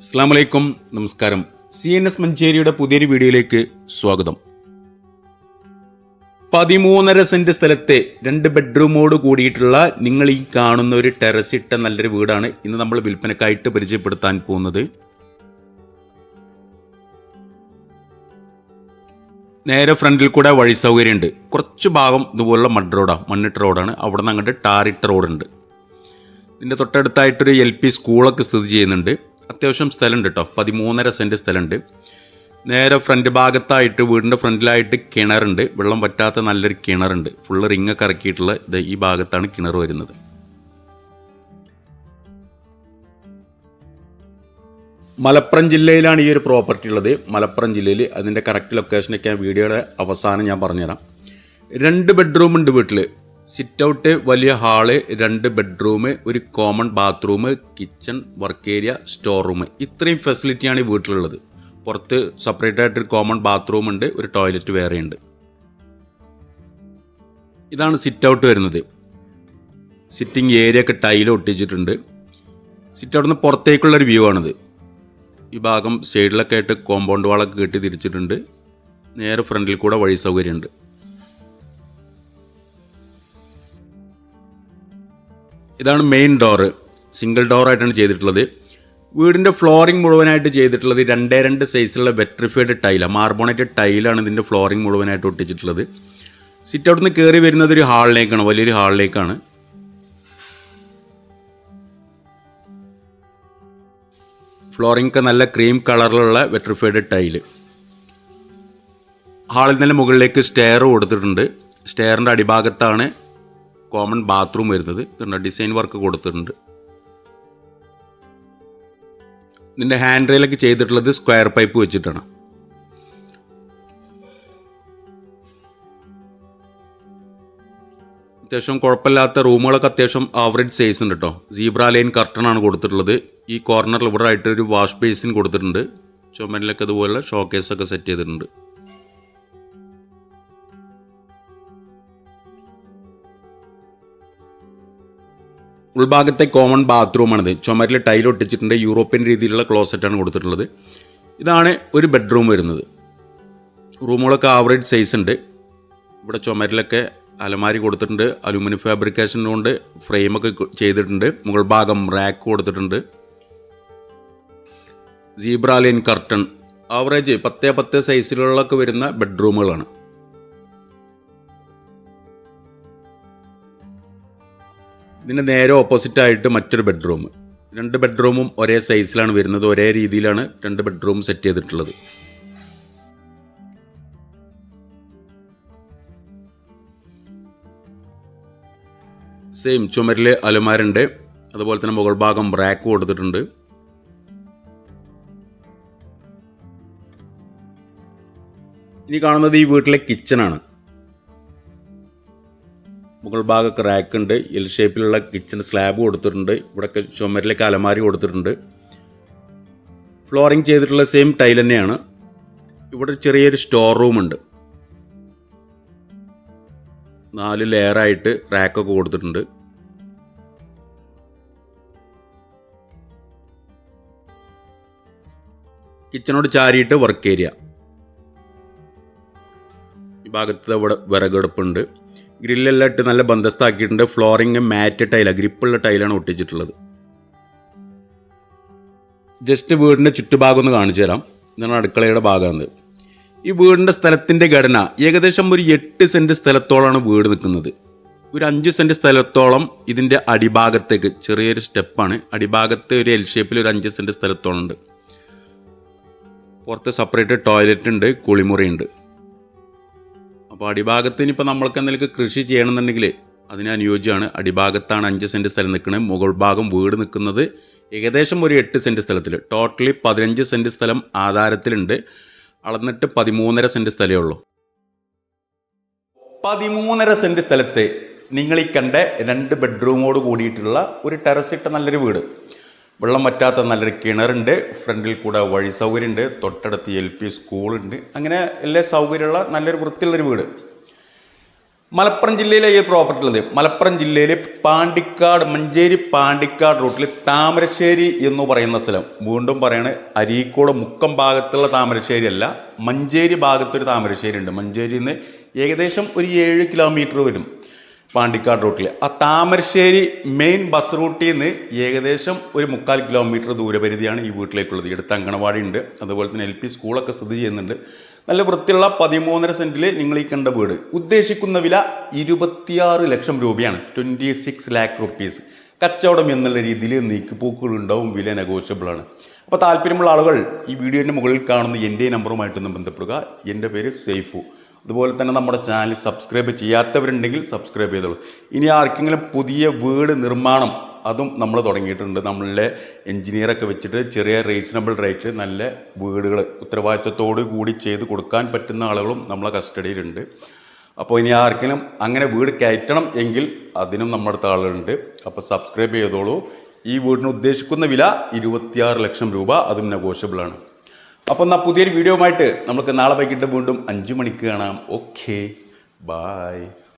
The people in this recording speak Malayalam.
അസ്സാം വലൈക്കും നമസ്കാരം. സി എൻ എസ് മഞ്ചേരിയുടെ പുതിയൊരു വീഡിയോയിലേക്ക് സ്വാഗതം. പതിമൂന്നര സെന്റ് സ്ഥലത്തെ രണ്ട് ബെഡ്റൂമോട് കൂടിയിട്ടുള്ള നിങ്ങൾ ഈ കാണുന്ന ഒരു ടെറസ് ഇട്ട നല്ലൊരു വീടാണ് ഇന്ന് നമ്മൾ വിൽപ്പനക്കായിട്ട് പരിചയപ്പെടുത്താൻ പോകുന്നത്. നേരെ ഫ്രണ്ടിൽ കൂടെ വഴി സൗകര്യമുണ്ട്. കുറച്ച് ഭാഗം ഇതുപോലുള്ള മഡ് റോഡാണ് മണ്ണിട്ട റോഡാണ്. അവിടെ നിന്ന് അങ്ങോട്ട് ടാറിട്ട റോഡുണ്ട്. ഇതിന്റെ തൊട്ടടുത്തായിട്ടൊരു എൽ പി സ്കൂളൊക്കെ സ്ഥിതി ചെയ്യുന്നുണ്ട്. അത്യാവശ്യം സ്ഥലമുണ്ട് കേട്ടോ പതിമൂന്നര സെന്റ് സ്ഥലമുണ്ട്. നേരെ ഫ്രണ്ട് ഭാഗത്തായിട്ട് വീടിന്റെ ഫ്രണ്ടിലായിട്ട് കിണറുണ്ട്. വെള്ളം പറ്റാത്ത നല്ലൊരു കിണറുണ്ട്. ഫുള്ള് റിങ്ങൊക്കെ ഇറക്കിയിട്ടുള്ള ഇത് ഈ ഭാഗത്താണ് കിണർ വരുന്നത്. മലപ്പുറം ജില്ലയിലാണ് ഈ ഒരു പ്രോപ്പർട്ടി ഉള്ളത്. മലപ്പുറം ജില്ലയിൽ അതിന്റെ കറക്റ്റ് ലൊക്കേഷനൊക്കെ വീഡിയോയുടെ അവസാനം ഞാൻ പറഞ്ഞുതരാം. രണ്ട് ബെഡ്റൂം ഉണ്ട് വീട്ടിൽ സിറ്റ് ഔട്ട് വലിയ ഹാൾ രണ്ട് ബെഡ്റൂം ഒരു common bathroom kitchen work area store room. ഇത്രയും ഫെസിലിറ്റിയാണ് ഈ വീട്ടിലുള്ളത്. പുറത്ത് സെപ്പറേറ്റ് ആയിട്ട് ഒരു കോമൺ ബാത്റൂം ഉണ്ട് ഒരു ടോയ്ലറ്റ് വേറെ ഉണ്ട്. ഇതാണ് സിറ്റ് ഔട്ട് വരുന്നത്. സിറ്റിംഗ് ഏരിയ ഒക്കെ ടൈൽ ഒട്ടിച്ചിട്ടുണ്ട്. സിറ്റ് ഔട്ടിൽ നിന്ന് പുറത്തേക്കുള്ള ഒരു വ്യൂ ആണിത്. ഈ ഭാഗം സൈഡിലൊക്കെ ആയിട്ട് കോമ്പൗണ്ട് വാളൊക്കെ കെട്ടി തിരിച്ചിട്ടുണ്ട്. നേരെ ഫ്രണ്ടിൽ കൂടെ വഴി സൗകര്യമുണ്ട്. ഇതാണ് മെയിൻ ഡോറ് സിംഗിൾ ഡോറായിട്ടാണ് ചെയ്തിട്ടുള്ളത്. വീടിന്റെ ഫ്ലോറിംഗ് മുഴുവനായിട്ട് ചെയ്തിട്ടുള്ളത് രണ്ടേ രണ്ട് സൈസിലുള്ള വെട്രിഫൈഡ് ടൈലാണ് മാർബോണേറ്റ് ടൈലാണ് ഇതിന്റെ ഫ്ലോറിംഗ് മുഴുവനായിട്ട് ഒട്ടിച്ചിട്ടുള്ളത്. സിറ്റ് ഔട്ട് നിന്ന് കയറി വരുന്നത് ഒരു ഹാളിലേക്കാണ് വലിയൊരു ഹാളിലേക്കാണ് ഫ്ലോറിംഗ് ഒക്കെ നല്ല ക്രീം കളറിലുള്ള വെട്രിഫൈഡ് ടൈൽ ഹാളിൽ നിന്ന് മുകളിലേക്ക് സ്റ്റെയർ കൊടുത്തിട്ടുണ്ട്. സ്റ്റെയറിന്റെ അടിഭാഗത്താണ് കോമൺ ബാത്റൂം വരുന്നത്. ഇതുണ്ട് ഡിസൈൻ വർക്ക് കൊടുത്തിട്ടുണ്ട്. ഇതിന്റെ ഹാൻഡ് റെയിലൊക്കെ ചെയ്തിട്ടുള്ളത് സ്ക്വയർ പൈപ്പ് വെച്ചിട്ടാണ്. അത്യാവശ്യം കുഴപ്പമില്ലാത്ത റൂമുകളൊക്കെ അത്യാവശ്യം ആവറേജ് സൈസ് ഉണ്ട് കേട്ടോ സീബ്ര ലൈൻ കർട്ടണാണ് കൊടുത്തിട്ടുള്ളത്. ഈ കോർണറിൽ ഇവിടെ ആയിട്ട് ഒരു വാഷ് ബേസിൻ കൊടുത്തിട്ടുണ്ട്. ചുമരിലൊക്കെ അതുപോലെ ഷോക്കേസൊക്കെ സെറ്റ് ചെയ്തിട്ടുണ്ട്. ഉൾഭാഗത്തെ കോമൺ ബാത്റൂമാണിത് ചുമരിൽ ടൈൽ ഒട്ടിച്ചിട്ടുണ്ട്. യൂറോപ്യൻ രീതിയിലുള്ള ക്ലോസറ്റാണ് കൊടുത്തിട്ടുള്ളത്. ഇതാണ് ഒരു ബെഡ്റൂം വരുന്നത്. റൂമുകളൊക്കെ ആവറേജ് സൈസ് ഉണ്ട്. ഇവിടെ ചുമരിലൊക്കെ അലമാരി കൊടുത്തിട്ടുണ്ട്. അലുമിനിയം ഫാബ്രിക്കേഷൻ കൊണ്ട് ഫ്രെയിമൊക്കെ ചെയ്തിട്ടുണ്ട്. മുകൾ ഭാഗം റാക്ക് കൊടുത്തിട്ടുണ്ട്. സീബ്ര ലൈൻ കർട്ടൺ ആവറേജ് പത്തേ പത്ത് സൈസിലുള്ളൊക്കെ വരുന്ന ബെഡ്റൂമുകളാണ് ഇതിന്റെ നേരെ ഓപ്പോസിറ്റ് ആയിട്ട് മറ്റൊരു ബെഡ്റൂം രണ്ട് ബെഡ്റൂമും ഒരേ സൈസിലാണ് വരുന്നത് ഒരേ രീതിയിലാണ് രണ്ട് ബെഡ്റൂം സെറ്റ് ചെയ്തിട്ടുള്ളത്. സെയിം ചുമരിൽ അലമാരുണ്ട് അതുപോലെ തന്നെ മുകൾ ഭാഗം റാക്ക് കൊടുത്തിട്ടുണ്ട്. ഇനി കാണുന്നത് ഈ വീട്ടിലെ കിച്ചണാണ് മുകൾ ഭാഗമൊക്കെ റാക്ക് ഉണ്ട് എൽ ഷേപ്പിലുള്ള കിച്ചൺ സ്ലാബ് കൊടുത്തിട്ടുണ്ട്. ഇവിടെയൊക്കെ ചുമരിലേക്ക് അലമാരി കൊടുത്തിട്ടുണ്ട്. ഫ്ലോറിങ് ചെയ്തിട്ടുള്ള സെയിം ടൈൽ തന്നെയാണ്. ഇവിടെ ചെറിയൊരു സ്റ്റോർ റൂം ഉണ്ട്. നാല് ലെയറായിട്ട് റാക്കൊക്കെ കൊടുത്തിട്ടുണ്ട്. കിച്ചണോട് ചാരിയിട്ട് വർക്ക് ഏരിയ ഈ ഭാഗത്ത് ഇവിടെ വിറകെടുപ്പുണ്ട് ഗ്രില്ലെല്ലാം ഇട്ട് നല്ല ബന്ധസ്ഥാക്കിയിട്ടുണ്ട് ഫ്ലോറിങ് മാറ്റ് ടൈലാണ് ഗ്രിപ്പുള്ള ടൈലാണ് ഒട്ടിച്ചിട്ടുള്ളത്. ജസ്റ്റ് വീടിന്റെ ചുറ്റുഭാഗം ഒന്ന് കാണിച്ചു തരാം. ഇതാണ് അടുക്കളയുടെ ഭാഗമാണ് ഈ വീടിന്റെ സ്ഥലത്തിന്റെ ഘടന ഏകദേശം ഒരു എട്ട് സെന്റ് സ്ഥലത്തോളമാണ് വീട് നിൽക്കുന്നത്. ഒരു അഞ്ച് സെന്റ് സ്ഥലത്തോളം ഇതിന്റെ അടിഭാഗത്തേക്ക് ചെറിയൊരു സ്റ്റെപ്പാണ്. അടിഭാഗത്തെ ഒരു എൽ ഷേപ്പിൽ ഒരു അഞ്ച് സെന്റ് സ്ഥലത്തോളം ഉണ്ട്. പുറത്ത് സെപ്പറേറ്റ് ടോയ്ലറ്റ് ഉണ്ട് കുളിമുറി ഉണ്ട്. അപ്പോൾ അടിഭാഗത്ത് ഇനിയിപ്പോൾ നമ്മൾക്ക് എന്തെങ്കിലും കൃഷി ചെയ്യണമെന്നുണ്ടെങ്കിൽ അതിന് അനുയോജ്യമാണ്. അടിഭാഗത്താണ് അഞ്ച് സെന്റ് സ്ഥലം നിൽക്കുന്നത്. മുകൾ ഭാഗം വീട് നിൽക്കുന്നത് ഏകദേശം ഒരു എട്ട് സെന്റ് സ്ഥലത്തിൽ. ടോട്ടലി പതിനഞ്ച് സെന്റ് സ്ഥലം ആധാരത്തിലുണ്ട്. അളന്നിട്ട് പതിമൂന്നര സെന്റ് സ്ഥലമേ ഉള്ളൂ. പതിമൂന്നര സെന്റ് സ്ഥലത്ത് നിങ്ങൾ ഈ കണ്ട രണ്ട് ബെഡ്റൂമോട് കൂടിയിട്ടുള്ള ഒരു ടെറസ് ഇട്ട നല്ലൊരു വീട്. വെള്ളം പറ്റാത്ത നല്ലൊരു കിണറുണ്ട് ഫ്രണ്ടിൽ കൂടെ വഴി സൗകര്യമുണ്ട് തൊട്ടടുത്ത് എൽ പി സ്കൂളുണ്ട്. അങ്ങനെ എല്ലാ സൗകര്യമുള്ള നല്ലൊരു വൃത്തിയുള്ളൊരു വീട്. മലപ്പുറം ജില്ലയിലെ ഈ പ്രോപ്പർട്ടി ഉള്ളത് മലപ്പുറം ജില്ലയിലെ പാണ്ടിക്കാട് മഞ്ചേരി പാണ്ടിക്കാട് റൂട്ടിൽ താമരശ്ശേരി എന്ന് പറയുന്ന സ്ഥലം. വീണ്ടും പറയണ അരീക്കോട് മുക്കം ഭാഗത്തുള്ള താമരശ്ശേരി അല്ല മഞ്ചേരി ഭാഗത്തൊരു താമരശ്ശേരി ഉണ്ട് മഞ്ചേരിയിൽ നിന്ന് ഏകദേശം ഒരു ഏഴ് കിലോമീറ്റർ വരും. പാണ്ടിക്കാട് റൂട്ടിൽ. ആ താമരശ്ശേരി മെയിൻ ബസ് റൂട്ടിൽ നിന്ന് ഏകദേശം ഒരു മുക്കാൽ കിലോമീറ്റർ ദൂരപരിധിയാണ് ഈ വീട്ടിലേക്കുള്ളത്. എടുത്ത അങ്കണവാടി ഉണ്ട്. അതുപോലെ തന്നെ എൽ പി സ്കൂളൊക്കെ സ്ഥിതി ചെയ്യുന്നുണ്ട്. നല്ല വൃത്തിയുള്ള പതിമൂന്നര സെന്റിൽ നിങ്ങൾ ഈ കണ്ട വീട്. ഉദ്ദേശിക്കുന്ന വില ഇരുപത്തിയാറ് ലക്ഷം രൂപയാണ്. ട്വന്റി സിക്സ് ലാക്ക് റുപ്പീസ് കച്ചവടം എന്നുള്ള രീതിയിൽ നീക്കുപോക്കുകൾ ഉണ്ടാവും. വില നെഗോഷ്യബിൾ ആണ്. അപ്പോൾ താല്പര്യമുള്ള ആളുകൾ ഈ വീഡിയോന്റെ മുകളിൽ കാണുന്ന എന്റെ നമ്പറുമായിട്ടൊന്ന് ബന്ധപ്പെടുക. എന്റെ പേര് സേഫു. അതുപോലെ തന്നെ നമ്മുടെ ചാനൽ സബ്സ്ക്രൈബ് ചെയ്യാത്തവരുണ്ടെങ്കിൽ സബ്സ്ക്രൈബ് ചെയ്തോളൂ. ഇനി ആർക്കെങ്കിലും പുതിയ വീട് നിർമ്മാണം അതും നമ്മൾ തുടങ്ങിയിട്ടുണ്ട്. നമ്മളുടെ എൻജിനീയറൊക്കെ വെച്ചിട്ട് ചെറിയ റീസണബിൾ റേറ്റിൽ നല്ല വീടുകൾ ഉത്തരവാദിത്വത്തോടു കൂടി ചെയ്ത് കൊടുക്കാൻ പറ്റുന്ന ആളുകളും നമ്മളെ കസ്റ്റഡിയിലുണ്ട്. അപ്പോൾ ഇനി ആർക്കെങ്കിലും അങ്ങനെ വീട് കയറ്റണം എങ്കിൽ അതിനും നമ്മുടെ അടുത്ത ആളുകളുണ്ട്. അപ്പോൾ സബ്സ്ക്രൈബ് ചെയ്തോളൂ. ഈ വീടിന് ഉദ്ദേശിക്കുന്ന വില ഇരുപത്തിയാറ് ലക്ഷം രൂപ. അതും നെഗോഷ്യബിൾ ആണ്. അപ്പോൾ എന്നാൽ പുതിയൊരു വീഡിയോ ആയിട്ട് നമുക്ക് നാളെ വൈകിട്ട് വീണ്ടും അഞ്ച് മണിക്ക് കാണാം. Okay bye